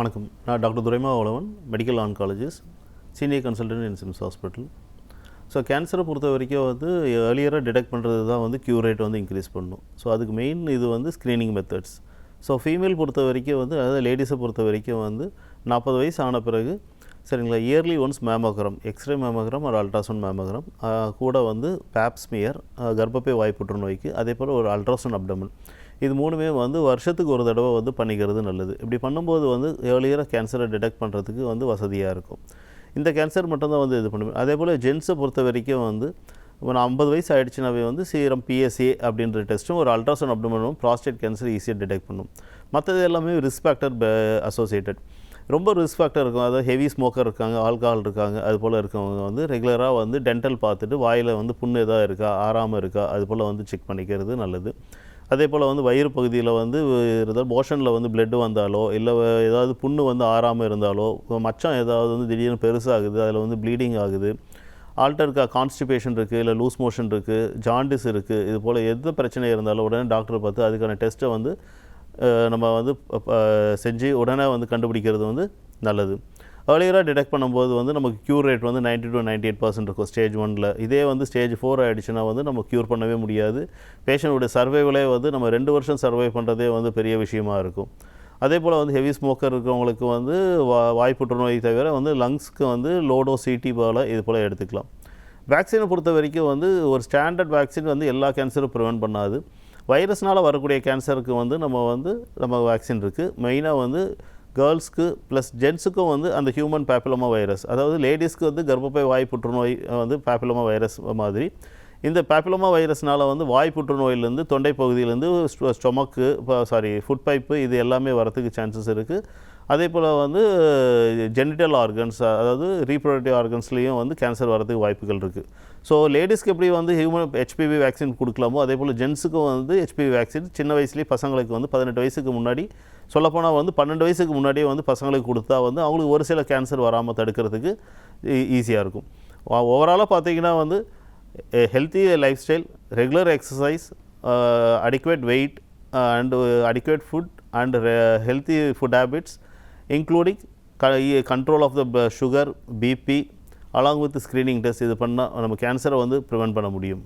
வணக்கம். நான் doctor Thuraima Uzhavan medical oncologist senior consultant in SIMS hospital so கேன்சரை பொறுத்த வரைக்கும் வந்து ஏர்லியராக டிடெக்ட் பண்ணுறது தான் வந்து க்யூர் ரேட் வந்து இன்க்ரீஸ் பண்ணும். ஸோ அதுக்கு மெயின் இது வந்து ஸ்க்ரீனிங் மெத்தட்ஸ் ஸோ ஃபீமேல் பொறுத்த வரைக்கும் வந்து அதாவது லேடிஸை பொறுத்த வரைக்கும் வந்து நாற்பது வயசு ஆன பிறகு சரிங்களா early once mammogram x ray mammogram ஒரு அல்ட்ராசவுண்ட் மேமோகிராம் கூட வந்து பேப்ஸ்மியர் கர்ப்பப்பை வாய் புற்றுநோய்க்கு அதே போல் ஒரு அல்ட்ராசவுண்ட் அப்டமன் இது மூணுமே வந்து வருஷத்துக்கு ஒரு தடவை வந்து பண்ணிக்கிறது நல்லது. இப்படி பண்ணும்போது வந்து ஏர்லியராக கேன்சரை டிடெக்ட் பண்ணுறதுக்கு வந்து வசதியாக இருக்கும். இந்த கேன்சர் மட்டும்தான் வந்து இது பண்ணுவேன் அதே போல் ஜென்ஸை பொறுத்த வரைக்கும் வந்து இப்போ நான் ஐம்பது வயசு ஆகிடுச்சுனாவே வந்து சீரம் பிஎஸ்ஏ அப்படின்ற டெஸ்ட்டும் ஒரு அல்ட்ராசவுண்ட் அப்டமனும் ப்ராஸ்டேட் கேன்சர் ஈஸியாக டிடெக்ட் பண்ணும். மற்றது எல்லாமே ரிஸ்க் ஃபேக்டர் அசோசியேட்டட் ரொம்ப ரிஸ்க் ஃபேக்டர் இருக்கும். அதாவது ஹெவி ஸ்மோக்கர் இருக்காங்க ஆல்கஹால் இருக்காங்க அது போல் இருக்கவங்க வந்து ரெகுலராக வந்து டென்டல் பார்த்துட்டு வாயில் வந்து புண்ணு எதாவது இருக்கா ஆறாமல் இருக்கா அது போல் வந்து செக் பண்ணிக்கிறது நல்லது. அதே போல் வந்து வயிறு பகுதியில் வந்து இருந்தால் மோஷனில் வந்து பிளட்டு வந்தாலோ இல்லை ஏதாவது புண்ணு வந்து ஆறாமல் இருந்தாலோ மச்சம் ஏதாவது வந்து திடீர்னு பெருசாகுது அதில் வந்து ப்ளீடிங் ஆகுது ஆல்டர்க்கா கான்ஸ்டிபேஷன் இருக்குது இல்லை லூஸ் மோஷன் இருக்குது ஜாண்டிஸ் இருக்குது இது போல் எந்த பிரச்சனை இருந்தாலும் உடனே டாக்டரை பார்த்து அதுக்கான டெஸ்ட்டை வந்து நம்ம வந்து செஞ்சு உடனே வந்து கண்டுபிடிக்கிறது வந்து நல்லது. ஏர்லியராக டிடெக்ட் பண்ணும்போது வந்து நமக்கு க்யூர் ரேட் வந்து ninety to ninety eight percent இருக்கும் ஸ்டேஜ் ஒனில் இதே வந்து ஸ்டேஜ் ஃபோர் ஆகிடுச்சுன்னா வந்து நம்ம க்யூர் பண்ணவே முடியாது. பேஷண்ட்டுடைய சர்வைவலே வந்து நம்ம ரெண்டு வருஷம் சர்வை பண்ணுறதே வந்து பெரிய விஷயமா இருக்கும். அதே போல் வந்து ஹெவி ஸ்மோக்கர் இருக்கிறவங்களுக்கு வந்து வா வாய் புற்றுநோய் தவிர வந்து லங்ஸ்க்கு வந்து லோடோ சிடி போல் இது போல் எடுத்துக்கலாம். வேக்சினை பொறுத்த வரைக்கும் வந்து ஒரு ஸ்டாண்டர்ட் வேக்சின் வந்து எல்லா கேன்சரும் ப்ரிவெண்ட் பண்ணாது. வைரஸ்னால் வரக்கூடிய கேன்சருக்கு வந்து நம்ம வந்து நம்ம வேக்சின் இருக்குது மெயினாக வந்து கேர்ள்ஸ்க்கு ப்ளஸ் ஜென்ஸுக்கும் வந்து அந்த ஹியூமன் பேப்பிலோமா வைரஸ் அதாவது லேடிஸ்க்கு வந்து கர்ப்பப்பை வாய் புற்றுநோய் வந்து பேப்பிலோமா வைரஸ் மாதிரி. இந்த பேப்பிலமா வைரஸ்னால் வந்து வாய் புற்றுநோயிலேருந்து தொண்டை பகுதியிலேருந்து ஸ்டொமக்கு சாரி ஃபுட் பைப்பு இது எல்லாமே வரத்துக்கு சான்சஸ் இருக்குது அதே போல் வந்து ஜெனிட்டல் ஆர்கன்ஸ் அதாவது ரீப்ரொடக்டிவ் ஆர்கன்ஸ்லேயும் வந்து கேன்சர் வரதுக்கு வாய்ப்புகள் இருக்குது ஸோ லேடிஸ்க்கு எப்படி வந்து ஹியூமன் ஹெச்பிவி வேக்சின் கொடுக்கலாமோ அதே போல் ஜென்ஸுக்கும் வந்து ஹெச்பிவி வேக்சின் சின்ன வயசுலேயே பசங்களுக்கு வந்து பதினெட்டு வயசுக்கு முன்னாடி சொல்லப்போனால் வந்து பன்னெண்டு வயசுக்கு முன்னாடியே வந்து பசங்களுக்கு கொடுத்தா வந்து அவங்களுக்கு ஒரு சில கேன்சர் வராமல் தடுக்கிறதுக்கு e-, ஈஸியாக இருக்கும். ஓவராலாக பார்த்தீங்கன்னா வந்து healthy life style regular exercise adequate weight and adequate food and healthy food habits including control of the sugar BP along with screening test இது பண்ணால் நம்ம கேன்சரை வந்து ப்ரிவெண்ட் பண்ண முடியும்.